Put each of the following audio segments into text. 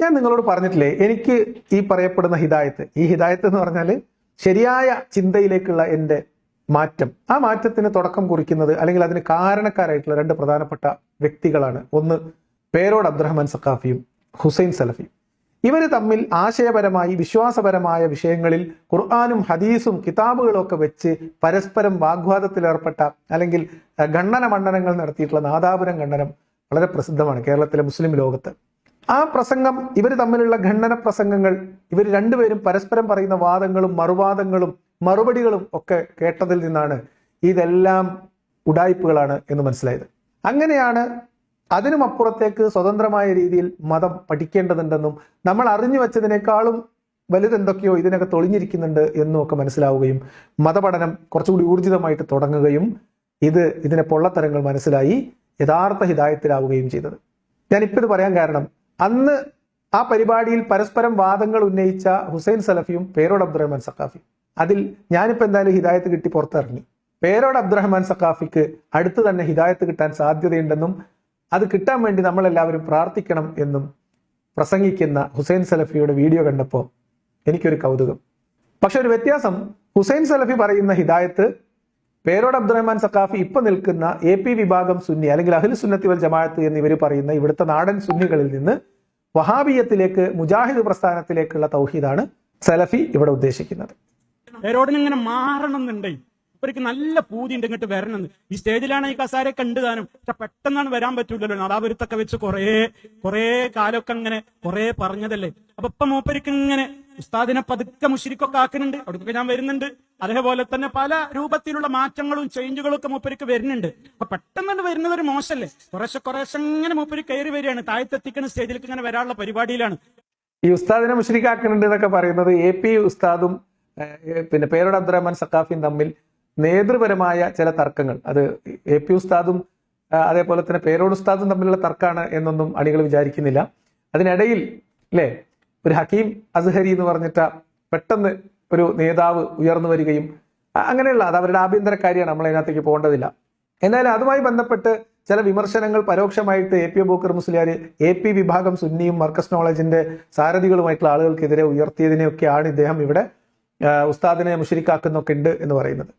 ഞാൻ നിങ്ങളോട് പറഞ്ഞിട്ടില്ലേ എനിക്ക് ഈ പറയപ്പെടുന്ന ഹിദായത്ത് ഈ ഹിദായത്ത് എന്ന് പറഞ്ഞാൽ ശരിയായ ചിന്തയിലേക്കുള്ള എന്റെ മാറ്റം. ആ മാറ്റത്തിന് തുടക്കം കുറിക്കുന്നത് അല്ലെങ്കിൽ അതിന് കാരണക്കാരായിട്ടുള്ള രണ്ട് പ്രധാനപ്പെട്ട വ്യക്തികളാണ്. ഒന്ന് പേരോട് അബ്ദുറഹ്മാൻ സഖാഫിയും ഹുസൈൻ സലഫിയും. ഇവർ തമ്മിൽ ആശയപരമായി വിശ്വാസപരമായ വിഷയങ്ങളിൽ ഖുർആാനും ഹദീസും കിതാബുകളും ഒക്കെ വെച്ച് പരസ്പരം വാഗ്വാദത്തിലേർപ്പെട്ട അല്ലെങ്കിൽ ഖണ്ഡന മണ്ഡനങ്ങൾ നടത്തിയിട്ടുള്ള നാദാപുരം ഖണ്ഡനം വളരെ പ്രസിദ്ധമാണ് കേരളത്തിലെ മുസ്ലിം ലോകത്ത്. ആ പ്രസംഗം ഇവർ തമ്മിലുള്ള ഖണ്ഡന പ്രസംഗങ്ങൾ ഇവർ രണ്ടുപേരും പരസ്പരം പറയുന്ന വാദങ്ങളും മറുവാദങ്ങളും മറുപടികളും ഒക്കെ കേട്ടതിൽ നിന്നാണ് ഇതെല്ലാം ഉടായ്പകളാണ് എന്ന് മനസ്സിലായത്. അങ്ങനെയാണ് അതിനുമപ്പുറത്തേക്ക് സ്വതന്ത്രമായ രീതിയിൽ മതം പഠിക്കേണ്ടതുണ്ടെന്നും നമ്മൾ അറിഞ്ഞു വെച്ചതിനേക്കാളും വലുതെന്തൊക്കെയോ ഇതിനകത്ത് ഒളിഞ്ഞിരിക്കുന്നുണ്ട് എന്നും ഒക്കെ മനസ്സിലാവുകയും മതപഠനം കുറച്ചുകൂടി ഊർജിതമായിട്ട് തുടങ്ങുകയും ഇത് ഇതിനെ പൊള്ളത്തരങ്ങൾ മനസ്സിലായി യഥാർത്ഥ ഹിതായത്തിലാവുകയും ചെയ്തത്. ഞാനിപ്പോൾ ഇത് പറയാൻ കാരണം അന്ന് ആ പരിപാടിയിൽ പരസ്പരം വാദങ്ങൾ ഉന്നയിച്ച ഹുസൈൻ സലഫിയും പേരോട് അബ്ദുറഹ്മാൻ സക്കാഫിയും അതിൽ ഞാനിപ്പോൾ എന്തായാലും ഹിദായത്ത് കിട്ടി പുറത്തിറങ്ങി. പേരോട് അബ്ദുറഹ്മാൻ സഖാഫിക്ക് അടുത്ത് തന്നെ ഹിദായത്ത് കിട്ടാൻ സാധ്യതയുണ്ടെന്നും അത് കിട്ടാൻ വേണ്ടി നമ്മളെല്ലാവരും പ്രാർത്ഥിക്കണം എന്നും പ്രസംഗിക്കുന്ന ഹുസൈൻ സലഫിയുടെ വീഡിയോ കണ്ടപ്പോൾ എനിക്കൊരു കൗതുകം. പക്ഷെ ഒരു വ്യത്യാസം ഹുസൈൻ സലഫി പറയുന്ന ഹിദായത്ത് പേരോട് അബ്ദുറഹ്മാൻ സഖാഫി ഇപ്പൊ നിൽക്കുന്ന എ പി വിഭാഗം സുന്നി അല്ലെങ്കിൽ അഹിൽ സുന്നത്തി വൽ ജമാഅത്ത് എന്നിവർ പറയുന്ന ഇവിടുത്തെ നാടൻ സുന്നികളിൽ നിന്ന് വഹാബിയത്തിലേക്ക് മുജാഹിദ് പ്രസ്ഥാനത്തിലേക്കുള്ള തൗഹീദാണ് സലഫി ഇവിടെ ഉദ്ദേശിക്കുന്നത്. ഇങ്ങനെ മാറണം എന്നുണ്ടെങ്കിൽ ഇവർക്ക് നല്ല പൂതി ഉണ്ട് ഇങ്ങോട്ട് വരണം ഈ സ്റ്റേജിലാണ് ഈ കസാരെ കണ്ടുതാനും പക്ഷെ പെട്ടെന്നാണ് വരാൻ പറ്റൂലല്ലോ. നാദാപുരത്തൊക്കെ വെച്ച് കുറേ കുറേ കാലമൊക്കെ അങ്ങനെ കുറേ പറഞ്ഞതല്ലേ. അപ്പൊ ഇപ്പൊ മൂപ്പരിക്ക് ഇങ്ങനെ ഉസ്താദിനെ പതുക്കെ മുഷിരിക്കൊക്കെ ആക്കുന്നുണ്ട്. അവിടേക്കൊക്കെ ഞാൻ വരുന്നുണ്ട്. അതേപോലെ തന്നെ പല രൂപത്തിലുള്ള മാറ്റങ്ങളും ചേഞ്ചുകളും ഒക്കെ മൂപ്പരിക്ക് വരുന്നുണ്ട്. അപ്പൊ പെട്ടെന്ന് വരുന്നത് ഒരു മോശമല്ലേ കുറേശ്ശെ കുറേശ്ശെ ഇങ്ങനെ മൂപ്പര് കയറി വരികയാണ്. താഴത്തെത്തിക്കുന്ന സ്റ്റേജിലേക്ക് ഇങ്ങനെ വരാനുള്ള പരിപാടിയിലാണ്. ഈ ഉസ്താദിനെ മുഷിരിക്കാക്കുന്നുണ്ട് എന്നൊക്കെ പറയുന്നത് എ പി ഉസ്താദും പിന്നെ പേരോട് അബ്ദുറഹ്മാൻ സക്കാഫിയും തമ്മിൽ നേതൃപരമായ ചില തർക്കങ്ങൾ. അത് എ പി ഉസ്താദും അതേപോലെ തന്നെ പേരോട് ഉസ്താദും തമ്മിലുള്ള തർക്കമാണ് എന്നൊന്നും അണികൾ വിചാരിക്കുന്നില്ല. അതിനിടയിൽ അല്ലേ ഒരു ഹക്കീം അസ്ഹരി എന്ന് പറഞ്ഞിട്ട് പെട്ടെന്ന് ഒരു നേതാവ് ഉയർന്നു വരികയും അങ്ങനെയുള്ള അത് അവരുടെ ആഭ്യന്തര കാര്യമാണ് നമ്മൾ അതിനകത്തേക്ക് പോകേണ്ടതില്ല. എന്നാൽ അതുമായി ബന്ധപ്പെട്ട് ചില വിമർശനങ്ങൾ പരോക്ഷമായിട്ട് A P Aboobacker Musliyar A P വിഭാഗം സുന്നിയും മർക്കസ് നോളജിന്റെ സാരഥികളുമായിട്ടുള്ള ആളുകൾക്കെതിരെ ഉയർത്തിയതിനെയൊക്കെയാണ് ഇദ്ദേഹം ഇവിടെ ഉസ്താദിനെ മുഷരിക്കാക്കുന്നൊക്കെ ഉണ്ട് എന്ന് പറയുന്നത്.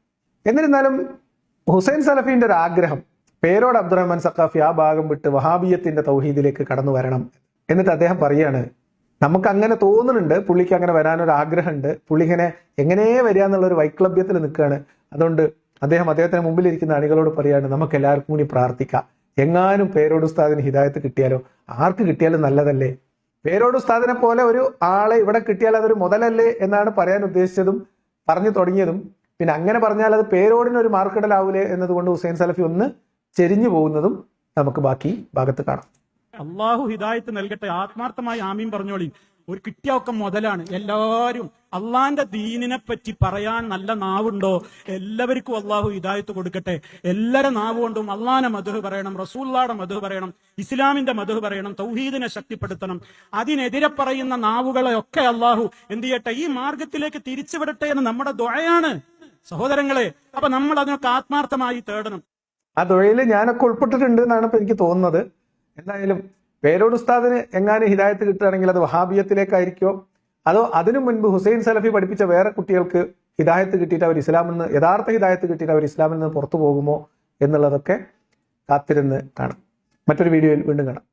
എന്നിരുന്നാലും ഹുസൈൻ സലഫീന്റെ ഒരു ആഗ്രഹം പേരോട് അബ്ദുറഹ്മാൻ സക്കാഫി ആ ഭാഗം വിട്ട് വഹാബിയത്തിന്റെ തൗഹീദിലേക്ക് കടന്നു വരണം എന്നിട്ട് അദ്ദേഹം പറയാണ് നമുക്ക് അങ്ങനെ തോന്നുന്നുണ്ട് പുള്ളിക്ക് അങ്ങനെ വരാനൊരു ആഗ്രഹമുണ്ട് പുള്ളി ഇങ്ങനെ എങ്ങനെ വരിക എന്നുള്ള ഒരു വൈക്ലഭ്യത്തിൽ നിൽക്കുകയാണ്. അതുകൊണ്ട് അദ്ദേഹം അദ്ദേഹത്തിന് മുമ്പിലിരിക്കുന്ന അണികളോട് പറയാണ് നമുക്ക് എല്ലാവർക്കും കൂടി പ്രാർത്ഥിക്കാം. എങ്ങാനും പേരോട് ഉസ്താദിന് ഹിദായത്ത് കിട്ടിയാലോ? ആർക്ക് കിട്ടിയാലും നല്ലതല്ലേ? പേരോട് ഉസ്താദിനെ പോലെ ഒരു ആളെ ഇവിടെ കിട്ടിയാൽ അതൊരു മുതലല്ലേ എന്നാണ് പറയാൻ ഉദ്ദേശിച്ചതും പറഞ്ഞു തുടങ്ങിയതും. പിന്നെ അങ്ങനെ പറഞ്ഞാൽ അത് പേരോടിന് ഒരു മാർക്കിടലാവൂലേ എന്നതുകൊണ്ട് ഹുസൈൻ സലഫി ഒന്ന് ചെരിഞ്ഞു പോകുന്നതും നമുക്ക് ബാക്കി ഭാഗത്ത് കാണാം. അള്ളാഹു ഹിദായത്ത് നൽകട്ടെ ആത്മാർത്ഥമായി ആമീൻ പറഞ്ഞോളി. ഒരു കിട്ടിയൊക്കെ മുതലാണ്. എല്ലാവരും അള്ളാന്റെ ദീനിനെ പറ്റി പറയാൻ നല്ല നാവുണ്ടോ? എല്ലാവർക്കും അള്ളാഹു ഹിദായത്ത് കൊടുക്കട്ടെ. എല്ലാരെ നാവ് കൊണ്ടും അള്ളാന്റെ മധു പറയണം റസൂല്ലാടെ മധു പറയണം ഇസ്ലാമിന്റെ മധു പറയണം തൗഹീദിനെ ശക്തിപ്പെടുത്തണം. അതിനെതിരെ പറയുന്ന നാവുകളെ ഒക്കെ അള്ളാഹു എന്ത് ചെയ്യട്ടെ ഈ മാർഗത്തിലേക്ക് തിരിച്ചുവിടട്ടെ എന്ന് നമ്മുടെ ദുഴയാണ് സഹോദരങ്ങളെ അപ്പൊ നമ്മൾ അതിനൊക്കെ ആത്മാർത്ഥമായി തേടണം. ആ തൊഴിൽ ഞാനൊക്കെ ഉൾപ്പെട്ടിട്ടുണ്ട് എന്നാണ് എനിക്ക് തോന്നുന്നത്. എന്തായാലും പേരോട് ഉസ്താദിന് എങ്ങാനും ഹിദായത്ത് കിട്ടുകയാണെങ്കിൽ അത് വഹാബിയത്തിലേക്കായിരിക്കോ? അതോ അതിനു മുൻപ് ഹുസൈൻ സലഫി പഠിപ്പിച്ച വേറെ കുട്ടികൾക്ക് ഹിദായത്ത് കിട്ടിയിട്ട് അവർ ഇസ്ലാമിൽ നിന്ന് യഥാർത്ഥ ഹിദായത്ത് കിട്ടിയിട്ട് അവർ ഇസ്ലാമിൽ നിന്ന് പുറത്തു പോകുമോ എന്നുള്ളതൊക്കെ കാത്തിരുന്ന് കാണാം. മറ്റൊരു വീഡിയോയിൽ വീണ്ടും കാണാം.